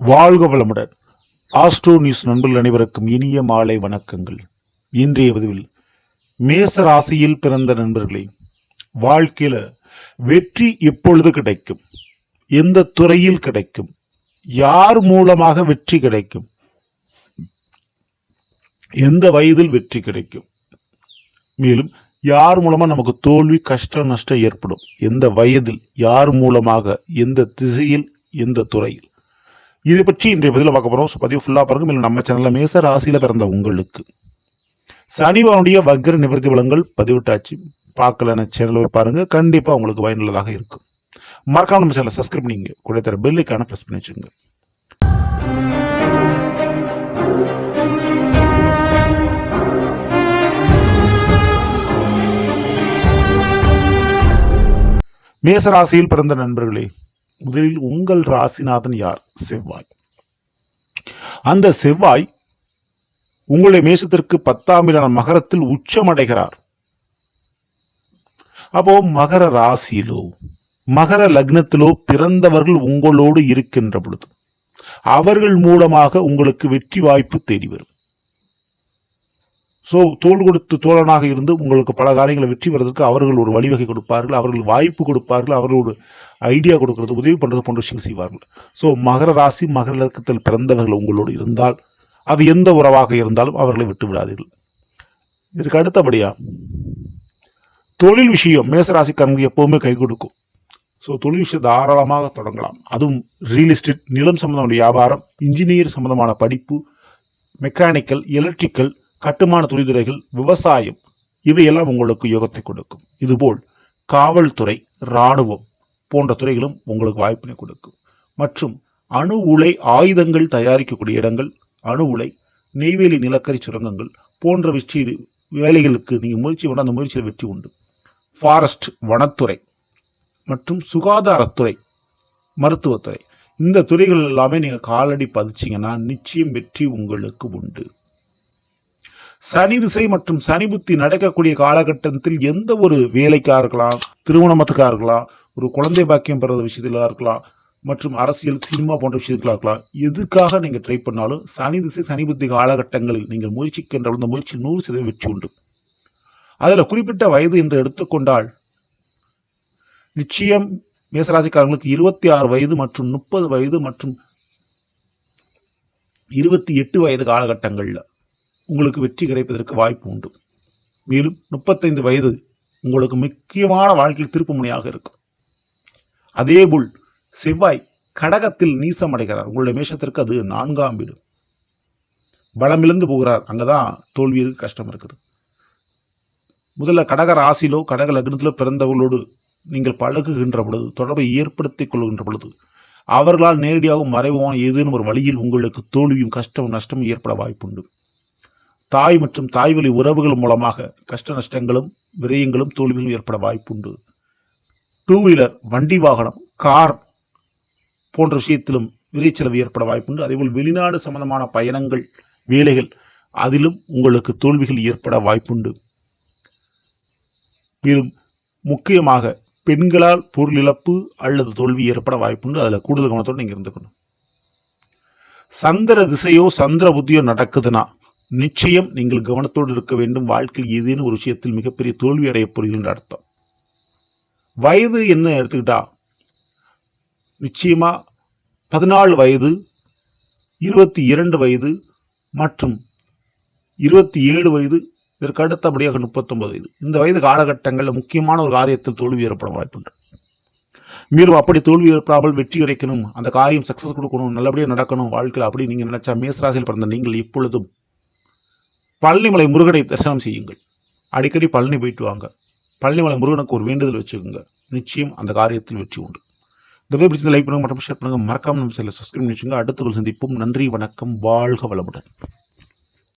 வாழ்க வளமுடன். Astro news நண்பர்கள் அனைவருக்கும் இனிய மாலை வணக்கங்கள். இன்றைய பதிவில் மேச ராசியில் பிறந்த நண்பர்களே வாழ்க்கையில் வெற்றி எப்பொழுது கிடைக்கும்? எந்த துறையில் கிடைக்கும்? யார் மூலமாக வெற்றி கிடைக்கும்? எந்த வயதில் வெற்றி கிடைக்கும்? மேலும் யார் மூலமாக நமக்கு தோல்வி கஷ்டம் நஷ்டம் ஏற்படும்? எந்த வயதில் யார் மூலமாக எந்த திசையில் எந்த துறையில்? இதை பற்றி இன்றைய பதிலில் பார்க்க போகிறோம் ஸோ பதிவு ஃபுல்லாக பாருங்க. மேலும் நம்ம சேனலில் மேச ராசியில் பிறந்த உங்களுக்கு. சனிவானுடைய வக்ர நிவர்த்தி வளங்கள் பதிவிட்டாச்சு. பார்க்கலன போய் பாருங்கள் கண்டிப்பாக உங்களுக்கு பயனுள்ளதாக இருக்கும். மறக்காம நம்ம சேனலை சப்ஸ்கிரைப் பண்ணிங்க கூட தர பெல்லுக்கான ப்ரெஸ் பண்ணி வச்சுங்க மேச ராசியில் பிறந்த நண்பர்களே முதலில் உங்கள் ராசிநாதன் யார்? செவ்வாய். அந்த செவ்வாய் உங்களுடைய மேசத்திற்கு பத்தாம் இடம் மகரத்தில் உச்சமடைகிறார். அப்போ மகர ராசியிலோ மகர லக்னத்திலோ பிறந்தவர்கள் உங்களோடு இருக்கின்ற பொழுது அவர்கள் மூலமாக உங்களுக்கு வெற்றி வாய்ப்பு தேடி வரும். ஸோ தோல் கொடுத்து தோழனாக இருந்து உங்களுக்கு பல காரியங்களை வெற்றி பெறதுக்கு அவர்கள் ஒரு வழிவகை கொடுப்பார்கள் அவர்கள் வாய்ப்பு கொடுப்பார்கள் அவர்களோட ஐடியா கொடுக்கறது உதவி பண்ணுறது போன்ற விஷயங்கள் செய்வார்கள். ஸோ மகர ராசி மகர இலக்கத்தில் பிறந்தவர்கள் உங்களோடு இருந்தால் அது எந்த உறவாக இருந்தாலும் அவர்களை விட்டு விடாதீர்கள். இதற்கு அடுத்தபடியாக தொழில் விஷயம் மேசராசிக்காரங்க எப்போவுமே கை கொடுக்கும். ஸோ தொழில் விஷயம் தாராளமாக தொடங்கலாம். அதுவும் ரியல் எஸ்டேட் நிலம் சம்பந்தமான வியாபாரம் இன்ஜினியர் சம்பந்தமான படிப்பு மெக்கானிக்கல் எலக்ட்ரிக்கல் கட்டுமான தொழில்துறைகள் விவசாயம் இவையெல்லாம் உங்களுக்கு யோகத்தை கொடுக்கும். இதுபோல் காவல்துறை இராணுவம் போன்ற துறைகளும் உங்களுக்கு வாய்ப்பினை கொடுக்கும். மற்றும் அணு உலை ஆயுதங்கள் தயாரிக்கக்கூடிய இடங்கள் அணு உலை நெய்வேலி நிலக்கரி சுரங்கங்கள் போன்ற வெற்றி வேலைகளுக்கு நீங்கள் முயற்சி பண்ண அந்த முயற்சியில் வெற்றி உண்டு. ஃபாரஸ்ட் வனத்துறை மற்றும் சுகாதாரத்துறை மருத்துவத்துறை. இந்த துறைகள் எல்லாமே நீங்கள் காலடி பதிச்சிங்கன்னா நிச்சயம் வெற்றி உங்களுக்கு உண்டு. சனி திசை மற்றும் சனி புத்தி நடக்கக்கூடிய காலகட்டத்தில் எந்த ஒரு வேலைக்காக இருக்கலாம் திருமணமத்துக்காக இருக்கலாம் ஒரு குழந்தை பாக்கியம் பெற விஷயத்துல இருக்கலாம் மற்றும் அரசியல் சினிமா போன்ற விஷயத்துக்களாக இருக்கலாம். எதுக்காக நீங்கள் ட்ரை பண்ணாலும் சனி திசை சனி புத்தி காலகட்டங்களில் நீங்கள் முயற்சிக்கின்ற அந்த முயற்சி நூறு சதவீதம் வெற்றி உண்டு. அதில் குறிப்பிட்ட வயது என்று எடுத்துக்கொண்டால் நிச்சயம் மேசராசிக்காரங்களுக்கு இருபத்தி ஆறு வயது மற்றும் முப்பது வயது மற்றும் இருபத்தி எட்டு வயது காலகட்டங்களில் உங்களுக்கு வெற்றி கிடைப்பதற்கு வாய்ப்பு உண்டு. மேலும் முப்பத்தைந்து வயது உங்களுக்கு முக்கியமான வாழ்க்கையில் திருப்பு முனையாக இருக்கும். அதேபோல் செவ்வாய் கடகத்தில் நீசமடைகிறார். உங்களுடைய மேஷத்திற்கு அது நான்காம் வீடு. பலமிழந்து போகிறார். அங்கதான் தோல்வி கஷ்டம் இருக்குது. முதல்ல கடக ராசியிலோ கடக லக்னத்திலோ பிறந்தவர்களோடு நீங்கள் பழகுகின்ற பொழுது தொடர்பை ஏற்படுத்திக் கொள்கின்ற பொழுது அவர்களால் நேரடியாக மறைவான ஏதேனும் ஒரு வழியில் உங்களுக்கு தோல்வியும் கஷ்டம் நஷ்டமும் ஏற்பட வாய்ப்புண்டு. தாய் மற்றும் தாய் வழி உறவுகள் மூலமாக கஷ்ட நஷ்டங்களும் விரயங்களும் தோல்விகளும் ஏற்பட வாய்ப்புண்டு. டூ வீலர் வண்டி வாகனம் கார் போன்ற விஷயத்திலும் விரைச்செலவு ஏற்பட வாய்ப்புண்டு. அதேபோல் வெளிநாடு சம்பந்தமான பயணங்கள் வேலைகள் அதிலும் உங்களுக்கு தோல்விகள் ஏற்பட வாய்ப்புண்டு. மேலும் முக்கியமாக பெண்களால் பொருள் இழப்பு அல்லது தோல்வி ஏற்பட வாய்ப்புண்டு. அதில் கூடுதல் கவனத்தோடு நீங்கள் இருந்துக்கணும். சந்திர திசையோ சந்திர புத்தியோ நடக்குதுன்னா நிச்சயம் நீங்கள் கவனத்தோடு இருக்க வேண்டும். வாழ்க்கையில் ஏதேனும் ஒரு விஷயத்தில் மிகப்பெரிய தோல்வி அடையப் போறீர்கள் அர்த்தம். வயது என்ன எடுத்துக்கிட்டா? நிச்சயமா பதினாலு வயது இருபத்தி இரண்டு வயது மற்றும் இருபத்தி ஏழு வயது இதற்கு அடுத்தபடியாக முப்பத்தொன்பது வயது. இந்த வயது காலகட்டங்களில் முக்கியமான ஒரு காரியத்தில் தோல்வி ஏற்பட வாய்ப்புண்டு. மேலும் அப்படி தோல்வி ஏற்படாமல் வெற்றி கிடைக்கணும் அந்த காரியம் சக்சஸ் கொடுக்கணும் நல்லபடியாக நடக்கணும் வாழ்க்கையில் அப்படி நீங்கள் நினைச்சா மேசராசியில் பிறந்த நீங்கள் எப்பொழுதும் பழனிமலை முருகனை தரிசனம் செய்யுங்கள். அடிக்கடி பழனி போயிட்டு வாங்க. பழனிமலை முருகனுக்கு ஒரு வேண்டுதல் வச்சுக்கோங்க. நிச்சயம் அந்த காரியத்தில் வெற்றி உண்டு. இந்த வீடியோ பிடிச்சிருந்த லைக் பண்ணுங்க மற்றும் ஷேர் பண்ணுங்க மறக்காம நம்ம சில சப்ஸ்கிரைப் பண்ணி வச்சுங்க அடுத்த ஒரு நன்றி வணக்கம் வாழ்க வளமுடன்.